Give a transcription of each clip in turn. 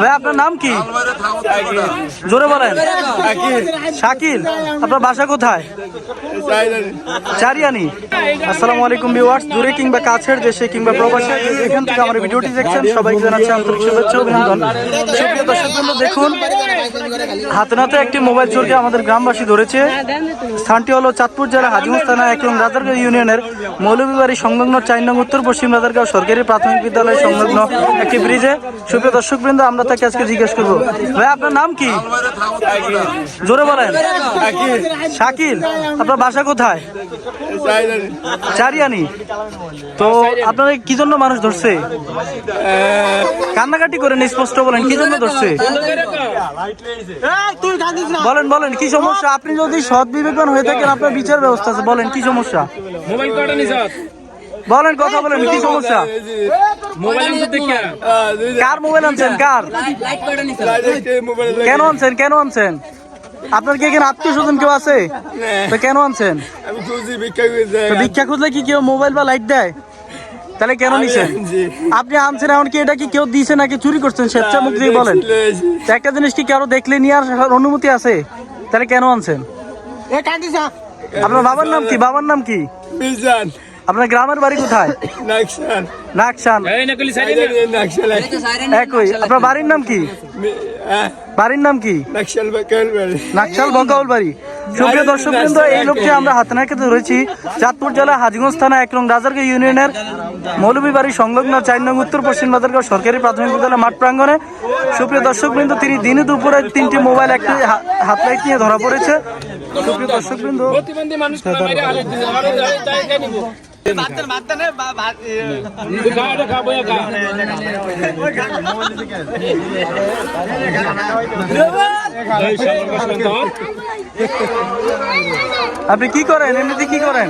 ভাই, আপনার নাম কি? জোরে বলেন। শাকিল, আপনার বাসা কোথায়? চারিয়ানি। আসসালামু আলাইকুম ভিউয়ার্স, দূরে কিংবা কাছের দেশে কিংবা প্রবাসে, এখান থেকে আমার ভিডিওটি দেখছেন, সবাইকে জানাচ্ছি আন্তরিক শুভেচ্ছা অভিনন্দন। সুপ্রিয় দর্শক দেখুন, হাতে নাতে একটি মোবাইল চোরকে আমাদের গ্রামবাসী ধরেছে। স্থানটি হলো চাঁদপুর জেলা হাজিগঞ্জ থানা এবং রাজারগাঁও ইউনিয়নের মৌলভীবাড়ি সংলগ্ন চার নং উত্তর পশ্চিম রাজারগাঁও সরকারি প্রাথমিক বিদ্যালয় সংলগ্ন একটি ব্রিজে সুপ্রিয় দর্শক বৃন্দ আমরা তাকে আজকে জিজ্ঞেস করব। ভাই আপনার নাম কি? জোরে বলেন। শাকিল আপনার বাসা কোথায়? চারিয়ানি। তো আপনার কি জন্য মানুষ ধরছে? কান্নাকাটি করেন স্পষ্ট বলেন কি জন্য ধরছে? বলেন বলেন কি সমস্যা? আপনি যদি সৎ বিবেকবান হয়ে থাকেন আপনার বিচার ব্যবস্থা আছে। বলেন কি সমস্যা? বলেন কথা বলেন কি সমস্যা? মোবাইল কার মোবাইল আনছেন? কার? কেন আনছেন? কেন আনছেন? আপনার কি এখানে আত্মীয় স্বজন কেউ আছে? তো কেন আনছেন? আমি ভিক্ষা খুঁজলে কি কেউ মোবাইল বা লাইট দেয়? তাহলে কেন নিছেন? আপনি আনছেন এমন কি এটা কি কেউ দিছে নাকি চুরি করছেন? স্বেচ্ছা মুখ দিয়ে বলেন। একটা জিনিস কি কারও দেখলে নিয়ে আসার অনুমতি আছে? তাহলে কেন আনছেন? আপনার বাবার নাম কি? বাবার নাম কি? বিজান আপনার গ্রামের বাড়ি কোথায়? নাকশান একই। আপনার বাড়ির নাম কি? বাড়ির নাম কি? নাকশাল বাকাল বাড়ি বঙ্গাউল বাড়ি সুপ্রিয় দর্শক বৃন্দ এই লোককে আমরা হাতে নাকে ধরেছি চাঁদপুর জেলা হাজিগঞ্জ থানা এক নং রাজারগাঁও ইউনিয়নের মৌলভী বাড়ি সংলগ্ন চার নং উত্তর পশ্চিম বাজারগাঁও সরকারি প্রাথমিক বিদ্যালয় মাঠ প্রাঙ্গণে। সুপ্রিয় দর্শক বৃন্দ তিনি দিনে দুপুরে তিনটি মোবাইল একটি হা- হাত লাইট নিয়ে ধরা পড়েছে। সুপ্রিয় দর্শক বৃন্দ আপনি কি করেন? এমনিতে কি করেন?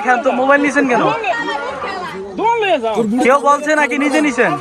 খেন তো মোবাইল নিছেন কেন? কেউ বলছে নাকি নিজে নিছেন?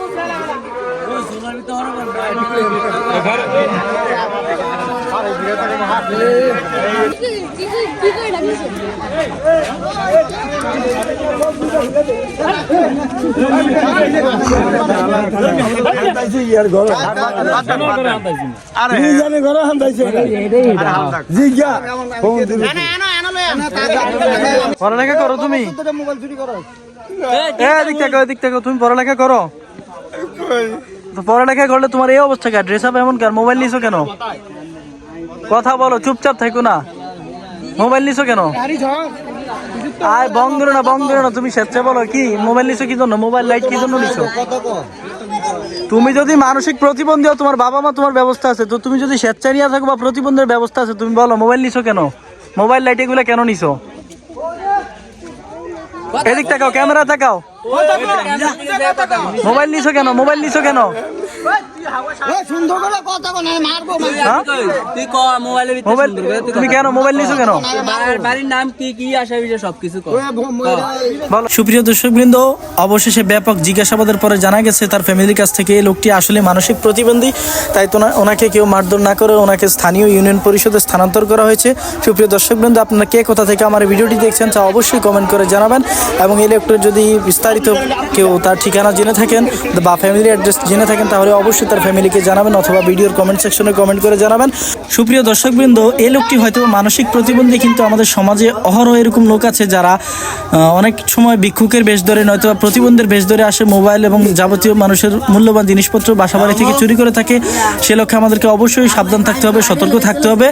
পড়ালেখা করো তুমি। এ দিক থেকে দিক থেকে তুমি পড়ালেখা করো। পড়ালেখা করলে তোমার এই অবস্থা কেন? ড্রেস আপ এমন কেন? মোবাইল নিছো কেন? কথা বলো, চুপচাপ থাকো না। মোবাইল নিছো কেন? আয়, বং দিলো না, বং দিলো না। তুমি স্বেচ্ছা বলো, কি? মোবাইল নিছো কি জন্য? মোবাইল লাইট কি জন্য নিছো? তুমি যদি মানসিক প্রতিবন্ধী তোমার বাবা মা তোমার ব্যবস্থা আছে। তো তুমি যদি স্বেচ্ছা নিয়ে থাকো বা প্রতিবন্ধের ব্যবস্থা আছে, তুমি বলো মোবাইল নিছো কেন? মোবাইল লাইট এগুলো কেন নিছো? এদিক তাকাও ক্যামেরা তাকাও। মোবাইল নিছো কেন? মোবাইল নিছো কেন? তুই ক মোবাইলের মোবাইল সুন্দর করে? তুই তুমি কেন মোবাইল নিছো কেন? বাড়ির- বাড়ির নাম কি কি আসা বিষয় সবকিছু সুপ্রিয় দর্শকবৃন্দ অবশেষে ব্যাপক জিজ্ঞাসাবাদের পরে জানা গেছে তার ফ্যামিলির কাছ থেকে এই লোকটি আসলে মানসিক প্রতিবন্ধী তাই তো ওনাকে কেউ মারধর না করে ওনাকে স্থানীয় ইউনিয়ন পরিষদে স্থানান্তর করা হয়েছে। সুপ্রিয় দর্শকবৃন্দ আপনারা কে কোথা থেকে আমার ভিডিওটি দেখছেন তা অবশ্যই কমেন্ট করে জানাবেন। এবং এই লোকটির যদি বিস্তারিত কেউ তার ঠিকানা জেনে থাকেন বা ফ্যামিলি অ্যাড্রেস জেনে থাকেন তাহলে অবশ্যই তার ফ্যামিলিকে জানাবেন অথবা ভিডিওর কমেন্ট সেকশনে কমেন্ট করে জানাবেন। সুপ্রিয় দর্শকবৃন্দ এই লোকটি হয়তো মানসিক প্রতিবন্ধী, কিন্তু আমাদের সমাজে অহরহ এরকম লোক আছে যারা অনেক সময় ভিক্ষুকের বেশ ধরে নয়তো প্রতিবন্ধীর বেশ ধরে আসে মোবাইল এবং যাবতীয় মানুষের মূল্যবান জিনিসপত্র বাসাবাড়ি থেকে চুরি করে থাকে। সে লক্ষ্যে আমাদেরকে অবশ্যই সাবধান থাকতে হবে, সতর্ক থাকতে হবে।